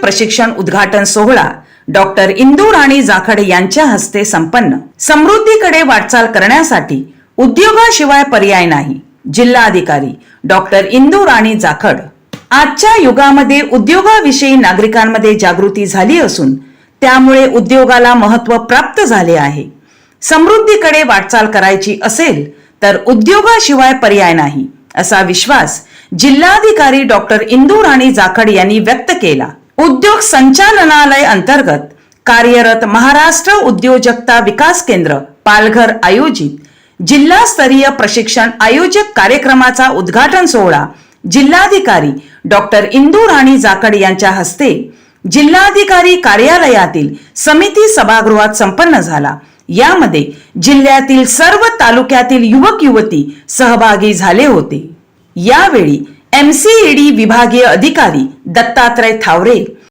प्रशिक्षण उद्घाटन सोहळा. डॉक्टर इंदू राणी जाखड यांच्या हस्ते संपन्न. समृद्धीकडे वाटचाल करण्यासाठी उद्योगाशिवाय पर्याय नाही जिल्हाधिकारी डॉक्टर इंदू राणी जाखड. आजच्या युगामध्ये उद्योगाविषयी नागरिकांमध्ये जागृती झाली असून त्यामुळे उद्योगाला महत्त्व प्राप्त झाले आहे. समृद्धीकडे वाटचाल करायची असेल तर उद्योगाशिवाय पर्याय नाही असा विश्वास जिल्हाधिकारी डॉक्टर इंदू राणी जाखड यांनी व्यक्त केला. उद्योग संचालनालय अंतर्गत कार्यरत महाराष्ट्र उद्योजकता विकास केंद्र पालघर आयोजित जिल्हास्तरीय प्रशिक्षण आयोजक कार्यक्रमाचा उद्घाटन सोहळा जिल्हाधिकारी डॉक्टर इंदू राणी जाखड यांच्या हस्ते जिल्हाधिकारी कार्यालयातील समिती सभागृहात संपन्न झाला. यामध्ये जिल्ह्यातील सर्व तालुक्यातील युवक युवती सहभागी झाले होते. यावेळी एमसीईडी विभागीय अधिकारी दत्तात्रय थावरे